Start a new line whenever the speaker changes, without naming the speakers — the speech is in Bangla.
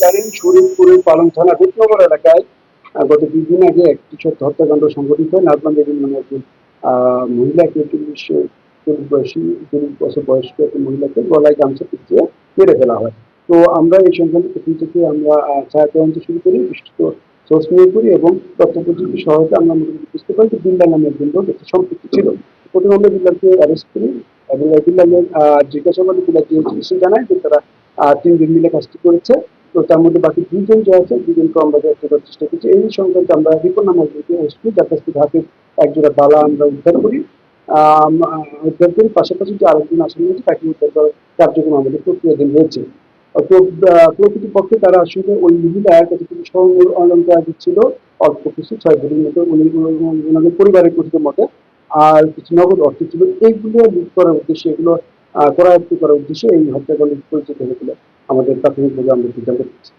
জানেন শরীরপুরের পালং থানা এলাকায় গত দুই দিন আগে ছোট্ট হত্যাকাণ্ড সংঘটিত হয়। নাজমান দেবীর নামে একজন মহিলাকে চল্লিশ চল্লিশ বয়সী চল্লিশ বছর বয়স্ক মহিলাকে গলায় গামছা পিছিয়ে মেরে ফেলা হয়। তো আমরা এই সংক্রান্ত থেকে আমরা শুরু করি, বিস্তৃত সোর্স নিয়োগ করি এবং তথ্য সহায়তা আমরা মোটামুটি বুঝতে পারি যে নামে একজন লোক সম্পৃক্ত ছিল। প্রথমে আমরা বিল্লালকে অ্যারেস্ট করি এবং জিজ্ঞাসাবাদে জানায় যে তারা তিনজন মিলে কাজটি করেছে। তো তার মধ্যে বাকি দুজন যে আছে, দুজনকে আমরা গ্রেফতার করার চেষ্টা করছি। এই সংক্রান্ত আমরা রিপোর্ট নামা একজনকে অ্যারেস্ট যার কাছ থেকে হাতে একজোড়া বালা আমরা উদ্ধার করি। উদ্ধার করি, পাশাপাশি যে আরেকজন আসামি আছে তাকে উদ্ধার করার কার্যক্রম আমাদের প্রক্রিয়াধীন রয়েছে তো প্রকৃতপক্ষে তারা আসলে ওই মহিলার কতটুকু স্বর্ণ অলঙ্কার দিচ্ছিল, অল্প কিছু, ছয় ভরির মতো উনি- ওনাদের পরিবারের কথিত মতে। আর কিছু নগদ অর্থ ছিল। এইগুলো লুট করার উদ্দেশ্যে, এগুলো করায়ত্ত করার উদ্দেশ্যে এই হত্যাকাণ্ড পরিচিত হয়েছিল। আমাদের প্রাথমিকভাবে আমরা সিদ্ধান্ত পেয়েছি